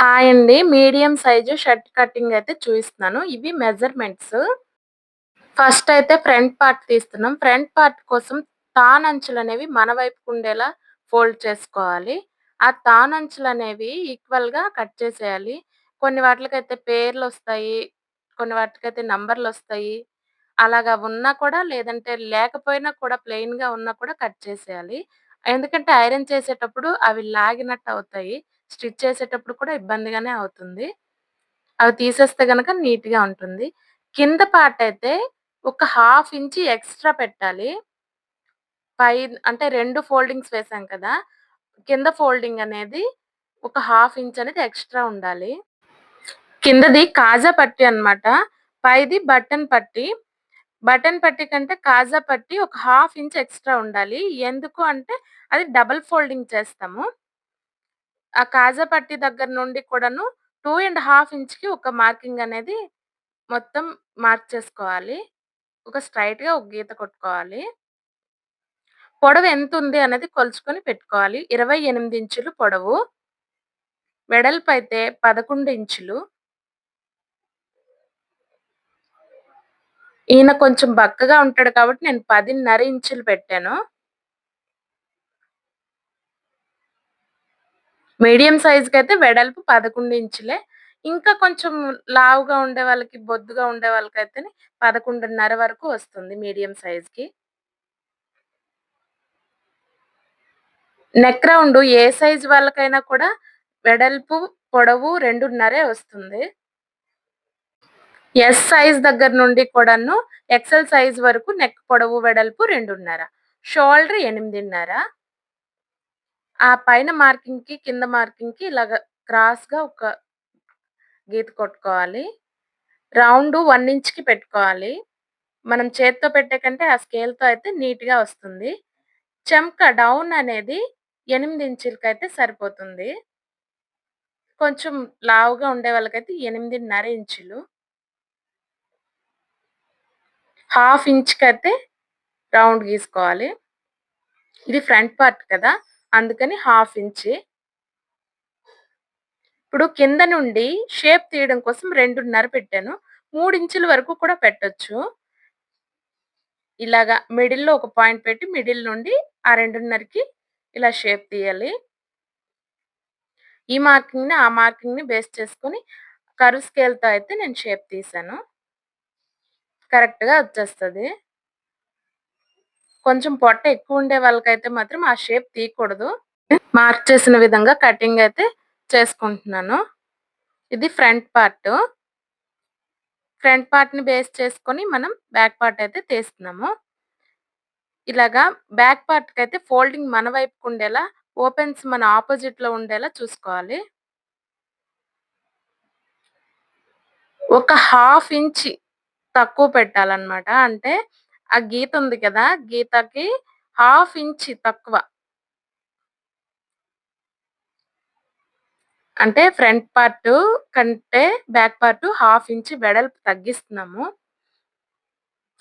Hi అండి. Medium size shirt cutting అయితే చూపిస్తున్నాను ఇవి మెజర్‌మెంట్స్. ఫస్ట్ అయితే ఫ్రంట్ పార్ట్ తీస్తున్నాం. ఫ్రంట్ పార్ట్ కోసం తానంచులనేవి మన వైపుకు ఉండేలా ఫోల్డ్ చేసుకోవాలి. ఆ తానంచులనేవి ఈక్వల్‌గా కట్ చేసేయాలి. కొన్ని వాటికైతే పేర్లు వస్తాయి కొన్ని వాటికైతే నంబర్‌లొస్తాయి. అలాగా ఉన్నా కూడా లేదంటే లేకపోయినా కూడా ప్లెయిన్‌గా ఉన్నా కూడా కట్ చేసేయాలి. ఎందుకంటే ఐరన్ చేసేటప్పుడు అవి లాగినట్టు అవుతాయి. స్టిచ్ చేసేటప్పుడు కూడా ఇబ్బందిగానే అవుతుంది. అవి తీసేస్తే కనుక నీట్‌గా ఉంటుంది. కింద పార్ట్ అయితే ఒక హాఫ్ ఇంచి ఎక్స్‌ట్రా పెట్టాలి. పై అంటే రెండు ఫోల్డింగ్స్ వేసాం కదా! కింద ఫోల్డింగ్ అనేది ఒక హాఫ్ ఇంచ్ అనేది ఎక్స్‌ట్రా ఉండాలి. కిందది కాజా పట్టి అనమాట పైది బటన్ పట్టి బటన్ పట్టీ కంటే కాజా పట్టి ఒక హాఫ్ ఇంచ్ ఎక్స్‌ట్రా ఉండాలి. ఎందుకు అంటే అది డబల్ ఫోల్డింగ్ చేస్తాము. ఆ కాజాపట్టి దగ్గర నుండి కూడాను 2 ½ ఇంచ్‌కి ఒక మార్కింగ్ అనేది మొత్తం మార్క్ చేసుకోవాలి. ఒక స్ట్రెయిట్‌గా ఒక గీత కొట్టుకోవాలి. పొడవు ఎంతుంది అనేది కొలుచుకొని పెట్టుకోవాలి. 28 ఇంచులు పొడవు. వెడల్పైతే 11 ఇంచులు. ఈయన కొంచెం బక్కగా ఉంటాడు కాబట్టి నేను 10.5 ఇంచులు పెట్టాను. మీడియం సైజ్‌కైతే వెడల్పు 11 ఇంచులే. ఇంకా కొంచెం లావుగా ఉండే వాళ్ళకి, బొద్దుగా ఉండే వాళ్ళకైతే పదకొండున్నర వరకు వస్తుంది మీడియం సైజ్‌కి. నెక్ రౌండ్ ఏ సైజ్ వాళ్ళకైనా కూడా వెడల్పు, పొడవు 2.5 వస్తుంది. ఎస్ సైజ్ దగ్గర నుండి కూడాను ఎక్సెల్ సైజ్ వరకు నెక్ పొడవు, వెడల్పు 2.5. షోల్డర్ 8.5. ఆ పైన మార్కింగ్‌కి, కింద మార్కింగ్‌కి ఇలాగ క్రాస్‌గా ఒక గీత కొట్టుకోవాలి. రౌండ్ 1 ఇంచ్‌కి పెట్టుకోవాలి. మనం చేత్తో పెట్టే కంటే ఆ స్కేల్‌తో అయితే నీట్‌గా వస్తుంది. చెంక డౌన్ అనేది 8 ఇంచులకైతే సరిపోతుంది. కొంచెం లావుగా ఉండే వాళ్ళకైతే 8.5 ఇంచులు. హాఫ్ ఇంచ్‌కైతే రౌండ్ గీసుకోవాలి. ఇది ఫ్రంట్ పార్ట్ కదా! అందుకని హాఫ్ ఇంచి ఇప్పుడు కింద నుండి షేప్ తీయడం కోసం 2.5 పెట్టాను. మూడు ఇంచుల వరకు కూడా పెట్టొచ్చు. ఇలాగా మిడిల్‌లో ఒక పాయింట్ పెట్టి మిడిల్ నుండి ఆ 2.5కి ఇలా షేప్ తీయాలి. ఈ మార్కింగ్‌ని, ఆ మార్కింగ్‌ని బేస్ చేసుకొని కరువు స్కేల్‌తో అయితే నేను షేప్ తీశాను. కరెక్ట్‌గా వచ్చేస్తుంది కొంచెం పొట్ట ఎక్కువ ఉండే వాళ్ళకైతే మాత్రం ఆ షేప్ తీయకూడదు. మార్క్ చేసిన విధంగా కటింగ్ అయితే చేసుకుంటున్నాను. ఇది ఫ్రంట్ పార్ట్. ఫ్రంట్ పార్ట్‌ని బేస్ చేసుకొని మనం బ్యాక్ పార్ట్ అయితే తీస్తున్నాము. ఇలాగా బ్యాక్ పార్ట్‌కైతే ఫోల్డింగ్ మన వైపుకు ఉండేలా, ఓపెన్స్ మన ఆపోజిట్‌లో ఉండేలా చూసుకోవాలి. ఒక హాఫ్ ఇంచ్ తక్కువ పెట్టాలన్నమాట. అంటే ఆ గీత ఉంది కదా! గీతకి హాఫ్ ఇంచ్ తక్కువ. అంటే ఫ్రంట్ పార్ట్ కంటే బ్యాక్ పార్ట్ హాఫ్ ఇంచ్ వెడల్పు తగ్గిస్తున్నాము.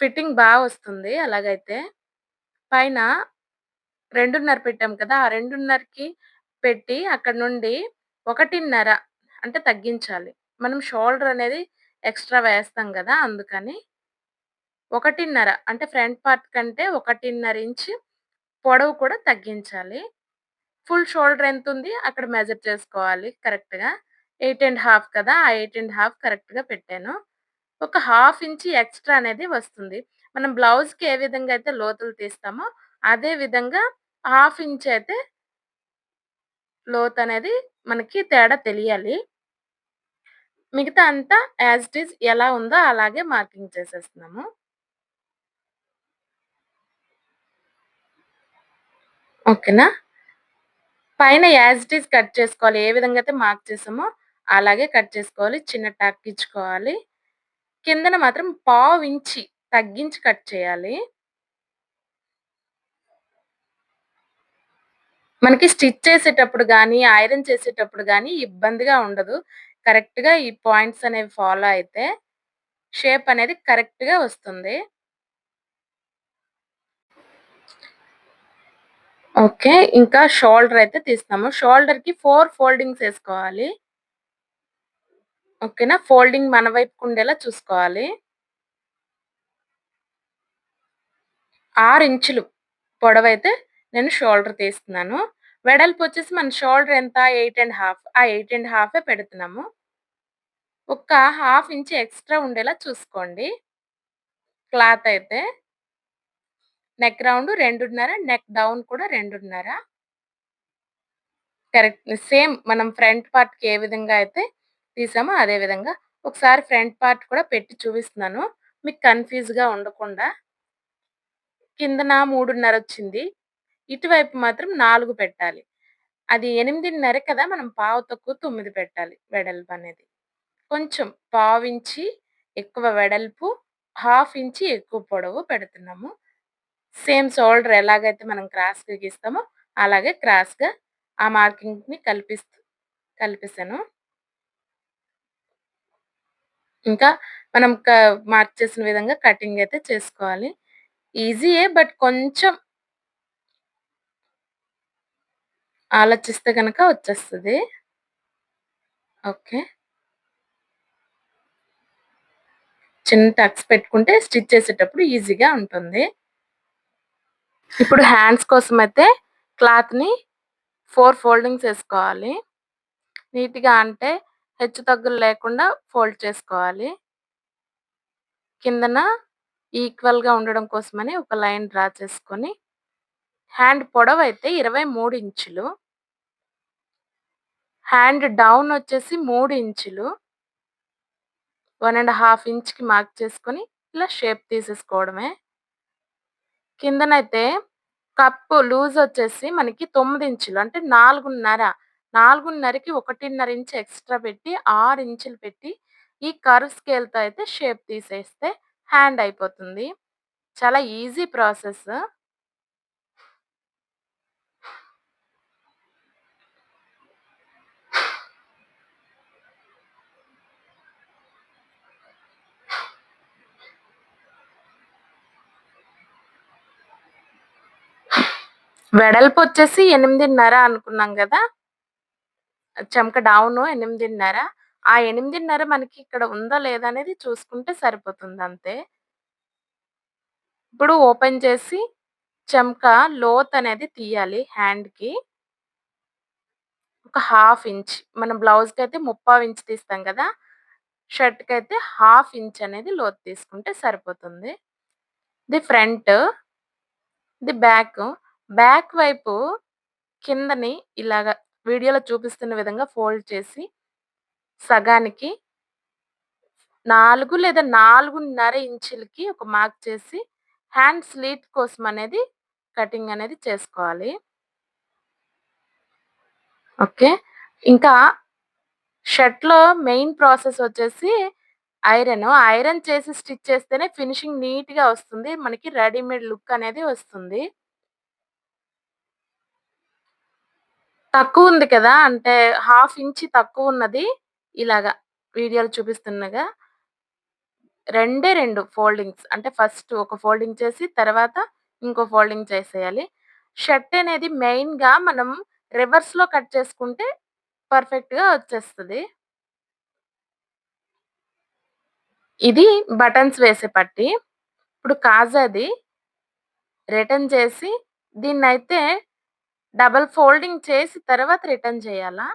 ఫిట్టింగ్ బాగా వస్తుంది అలాగైతే. పైన 2.5 పెట్టాం కదా! ఆ 2.5కి పెట్టి అక్కడ నుండి 1.5 అంటే తగ్గించాలి. మనం షోల్డర్ అనేది ఎక్స్‌ట్రా వేస్తాం కదా అందుకని. 1.5 అంటే ఫ్రంట్ పార్ట్ కంటే 1.5 ఇంచ్ పొడవు కూడా తగ్గించాలి. ఫుల్ షోల్డర్ ఎంత ఉంది అక్కడ మెజర్ చేసుకోవాలి కరెక్ట్‌గా. 8 ½ కదా! ఆ ఎయిట్ అండ్ హాఫ్ కరెక్ట్‌గా పెట్టాను. ఒక హాఫ్ ఇంచ్ ఎక్స్‌ట్రా అనేది వస్తుంది. మనం బ్లౌజ్‌కి ఏ విధంగా అయితే లోతులు తీస్తామో అదే విధంగా హాఫ్ ఇంచ్ అయితే లోతనేది మనకి తేడా తెలియాలి. మిగతా అంతా యాజ్ ఇట్ ఈజ్ ఎలా ఉందో అలాగే మార్కింగ్ చేసేస్తున్నాము. ఓకేనా? పైన యాజ్ ఇట్ ఈస్ కట్ చేసుకోవాలి. ఏ విధంగా అయితే మార్క్ చేసామో అలాగే కట్ చేసుకోవాలి. చిన్న టక్ ఇచ్చుకోవాలి. కిందన మాత్రం పావు ఇంచి తగ్గించి కట్ చేయాలి. మనకి స్టిచ్ చేసేటప్పుడు కానీ ఐరన్ చేసేటప్పుడు కానీ ఇబ్బందిగా ఉండదు. కరెక్ట్‌గా ఈ పాయింట్స్ అనేవి ఫాలో అయితే షేప్ అనేది కరెక్ట్‌గా వస్తుంది. ఓకే. ఇంకా షోల్డర్ అయితే తీస్తాము. షోల్డర్‌కి 4 ఫోల్డింగ్స్ వేసుకోవాలి ఓకేనా? ఫోల్డింగ్ మన వైపుకు ఉండేలా చూసుకోవాలి. ఆరు ఇంచులు పొడవైతే నేను షోల్డర్ తీస్తున్నాను. వెడల్పు వచ్చేసి మన షోల్డర్ ఎంత ఎయిట్ అండ్ హాఫ్ ఆ ఎయిట్ అండ్ హాఫే పెడుతున్నాము. ఒక హాఫ్ ఇంచ్ ఎక్స్‌ట్రా ఉండేలా చూసుకోండి. క్లాత్ అయితే. నెక్ రౌండ్ 2.5 నెక్ డౌన్ కూడా 2.5 కరెక్ట్. సేమ్ మనం ఫ్రంట్ పార్ట్‌కి ఏ విధంగా అయితే తీసామో అదే విధంగా ఒకసారి ఫ్రంట్ పార్ట్ కూడా పెట్టి చూపిస్తున్నాను. మీకు కన్‌ఫ్యూజ్‌గా ఉండకుండా. కిందన 3.5 వచ్చింది. ఇటువైపు మాత్రం నాలుగు పెట్టాలి. అది 8.5 కదా! మనం పావు తక్కువ తొమ్మిది పెట్టాలి వెడల్పు అనేది. కొంచెం పావు ఇంచి ఎక్కువ వెడల్పు, హాఫ్ ఇంచి ఎక్కువ పొడవు పెడుతున్నాము. సేమ్ షోల్డర్ ఎలాగైతే మనం క్రాస్‌గా గీస్తామో అలాగే క్రాస్‌గా ఆ మార్కింగ్‌ని కల్పిస్తూ కల్పిస్తాను ఇంకా మనం క మార్క్ చేసిన విధంగా కటింగ్ అయితే చేసుకోవాలి. ఈజీయే బట్ కొంచెం ఆలోచిస్తే కనుక వచ్చేస్తుంది ఓకే. చిన్న టక్స్ పెట్టుకుంటే స్టిచ్ చేసేటప్పుడు ఈజీగా ఉంటుంది. ఇప్పుడు హ్యాండ్స్ కోసం అయితే క్లాత్‌ని ఫోర్ ఫోల్డింగ్స్ వేసుకోవాలి నీట్‌గా అంటే హెచ్చు తగ్గులు లేకుండా ఫోల్డ్ చేసుకోవాలి. కిందన ఈక్వల్‌గా ఉండడం కోసమని ఒక లైన్ డ్రా చేసుకొని హ్యాండ్ పొడవైతే 23 ఇంచులు. హ్యాండ్ డౌన్ వచ్చేసి మూడు ఇంచులు. వన్ అండ్ హాఫ్ ఇంచ్‌కి మార్క్ చేసుకొని ఇలా షేప్ తీసేసుకోవడమే. కిందనైతే కప్పు లూజ్ వచ్చేసి మనకి తొమ్మిది ఇంచులు అంటే నాలుగున్నర నాలుగున్నరకి ఒకటిన్నర ఇంచు ఎక్స్‌ట్రా పెట్టి ఆరు ఇంచులు పెట్టి ఈ కర్వ్ స్కేల్‌తో అయితే షేప్ తీసేస్తే హ్యాండ్ అయిపోతుంది. చాలా ఈజీ ప్రాసెస్. వెడల్పు వచ్చేసి 8.5 అనుకున్నాం కదా చెమక డౌను 8.5 ఆ 8.5 మనకి ఇక్కడ ఉందా లేదా అనేది చూసుకుంటే సరిపోతుంది అంతే. ఇప్పుడు ఓపెన్ చేసి చెమక లోత్ అనేది తీయాలి హ్యాండ్‌కి. ఒక హాఫ్ ఇంచ్ మనం బ్లౌజ్కి అయితే ముప్పావు ఇంచ్ తీస్తాం కదా! షర్ట్కి అయితే హాఫ్ ఇంచ్ అనేది లోతు తీసుకుంటే సరిపోతుంది. ఇది ఫ్రంట్. ఇది బ్యాక్. బ్యాక్ వైపు కిందని ఇలాగ వీడియోలో చూపిస్తున్న విధంగా ఫోల్డ్ చేసి సగానికి నాలుగు లేదా 4.5 ఇంచులకి ఒక మార్క్ చేసి హ్యాండ్ స్లీట్ కోసం అనేది కటింగ్ అనేది చేసుకోవాలి. ఓకే. ఇంకా షర్ట్‌లో మెయిన్ ప్రాసెస్ వచ్చేసి ఐరన్ ఐరన్ చేసి స్టిచ్ చేస్తేనే ఫినిషింగ్ నీట్‌గా వస్తుంది. మనకి రెడీమేడ్ లుక్ అనేది వస్తుంది. తక్కువ ఉంది కదా! అంటే హాఫ్ ఇంచ్ తక్కువున్నది ఇలాగా వీడియోలు చూపిస్తున్నగా రెండే రెండు ఫోల్డింగ్స్. అంటే ఫస్ట్ ఒక ఫోల్డింగ్ చేసి తర్వాత ఇంకో ఫోల్డింగ్ చేసేయాలి. షర్ట్ అనేది మెయిన్‌గా మనం రివర్స్‌లో కట్ చేసుకుంటే పర్ఫెక్ట్‌గా వచ్చేస్తుంది ఇది బటన్స్ వేసే పట్టీ. ఇప్పుడు కాజాది రిటర్న్ చేసి దీన్నైతే డబల్ ఫోల్డింగ్ చేసి తర్వాత రిటర్న్ చేయాలా?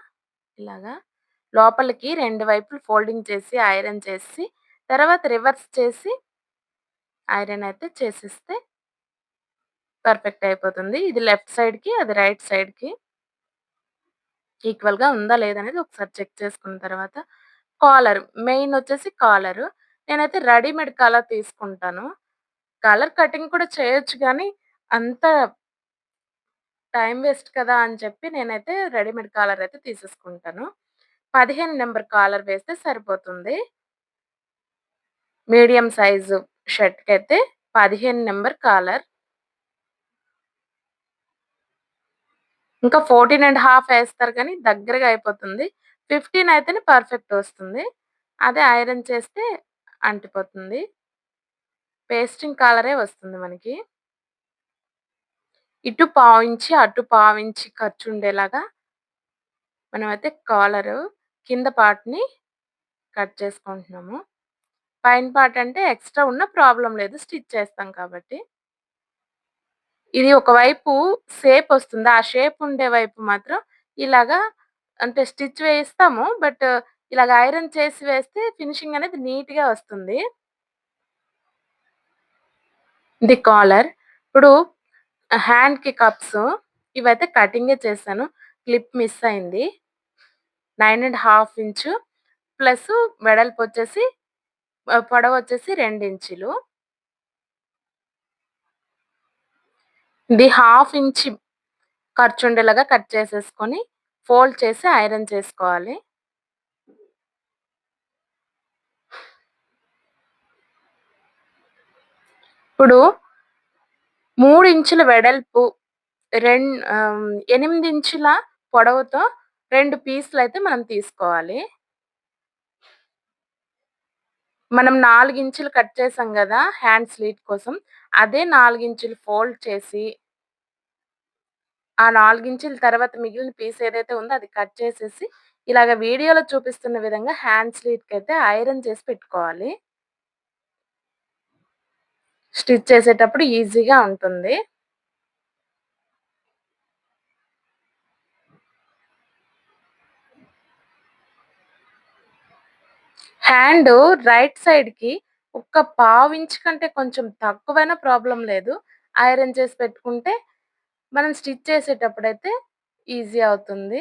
ఇలాగా లోపలికి రెండు వైపులు ఫోల్డింగ్ చేసి ఐరన్ చేసి తర్వాత రివర్స్ చేసి ఐరన్ అయితే చేసిస్తే పర్ఫెక్ట్ అయిపోతుంది. ఇది లెఫ్ట్ సైడ్‌కి అది రైట్ సైడ్‌కి. ఈక్వల్‌గా ఉందా లేదా అనేది ఒకసారి చెక్ చేసుకున్న తర్వాత కాలర్ మెయిన్ వచ్చేసి కాలరు. నేనైతే రెడీమేడ్ కలర్ తీసుకుంటాను. కలర్ కటింగ్ కూడా చేయొచ్చు కానీ అంత టైం వేస్ట్ కదా! అని చెప్పి నేనైతే రెడీమేడ్ కాలర్ అయితే తీసేసుకుంటాను. పదిహేను నెంబర్ కాలర్ వేస్తే సరిపోతుంది. మీడియం సైజు షర్ట్కి అయితే పదిహేను నెంబర్ కాలర్. ఇంకా ఫోర్టీన్ అండ్ హాఫ్ వేస్తారు కానీ దగ్గరగా అయిపోతుంది. 15 అయితేనే పర్ఫెక్ట్ వస్తుంది. అదే ఐరన్ చేస్తే అంటిపోతుంది. పేస్టింగ్ కాలరే వస్తుంది మనకి. ఇటు పావించి, అటు పావించి ఖర్చు ఉండేలాగా మనమైతే కాలరు కింద పార్ట్‌ని కట్ చేసుకుంటున్నాము. పైన పార్ట్ అంటే ఎక్స్‌ట్రా ఉన్న ప్రాబ్లం లేదు. స్టిచ్ చేస్తాం కాబట్టి. ఇది ఒకవైపు షేప్ వస్తుంది. ఆ షేప్ ఉండే వైపు మాత్రం ఇలాగా అంటే స్టిచ్ వేయిస్తాము బట్ ఇలాగ ఐరన్ చేసి వేస్తే ఫినిషింగ్ అనేది నీట్‌గా వస్తుంది. ఇది కాలర్. ఇప్పుడు హ్యాండ్‌కి కప్స్ ఇవైతే కటింగే చేశాను. క్లిప్ మిస్ అయింది. Nine and half inch plus వెడల్పు వచ్చేసి పొడవొచ్చేసి 2 ఇంచులు. ఇది హాఫ్ ఇంచ్ ఖర్చుండేలాగా కట్ చేసేసుకొని, ఫోల్డ్ చేసి ఐరన్ చేసుకోవాలి. ఇప్పుడు మూడు ఇంచుల వెడల్పు రెం ఎనిమిది ఇంచుల పొడవుతో రెండు పీసులు అయితే మనం తీసుకోవాలి. మనం 4 ఇంచులు కట్ చేసాం కదా హ్యాండ్ స్లీట్ కోసం. అదే నాలుగు ఇంచులు ఫోల్డ్ చేసి ఆ 4 ఇంచుల తర్వాత మిగిలిన పీస్ ఏదైతే ఉందో అది కట్ చేసేసి, ఇలాగ వీడియోలో చూపిస్తున్న విధంగా హ్యాండ్ స్లీట్‌కైతే ఐరన్ చేసి పెట్టుకోవాలి. స్టిచ్ చేసేటప్పుడు ఈజీగా ఉంటుంది. హ్యాండు రైట్ సైడ్‌కి ఒక్క పావించ్ కంటే కొంచెం తక్కువైనా ప్రాబ్లం లేదు. ఐరన్ చేసి పెట్టుకుంటే, మనం స్టిచ్ చేసేటప్పుడైతే ఈజీ అవుతుంది.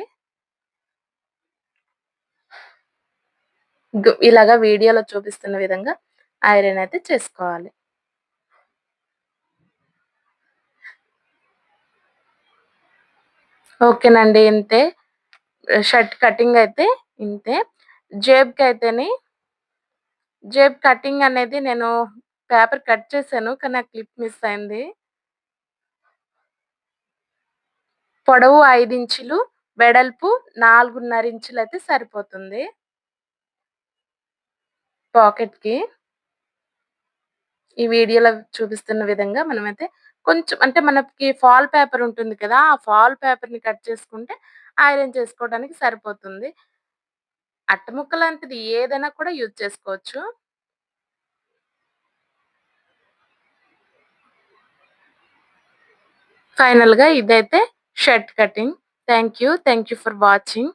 ఇలాగా వీడియోలో చూపిస్తున్న విధంగా ఐరన్ అయితే చేసుకోవాలి. ఓకేనండి. ఇంతే. షర్ట్ కటింగ్ అయితే ఇంతే. జేబ్‌కైతేని జేబ్ కటింగ్ అనేది నేను పేపర్ కట్ చేశాను. కానీ ఆ క్లిప్ మిస్ అయింది. పొడవు ఐదు ఇంచులు, వెడల్పు నాలుగున్నర ఇంచులు అయితే సరిపోతుంది. పాకెట్‌కి. ఈ వీడియోలో చూపిస్తున్న విధంగా మనమైతే కొంచెం అంటే మనకి ఫాల్ పేపర్ ఉంటుంది కదా! ఆ ఫాల్ పేపర్‌ని కట్ చేసుకుంటే ఐరన్ చేసుకోవడానికి సరిపోతుంది. అట్టముక్క లాంటిది ఏదైనా కూడా యూజ్ చేసుకోవచ్చు. ఫైనల్‌గా ఇదైతే shirt cutting. Thank you. Thank you for watching.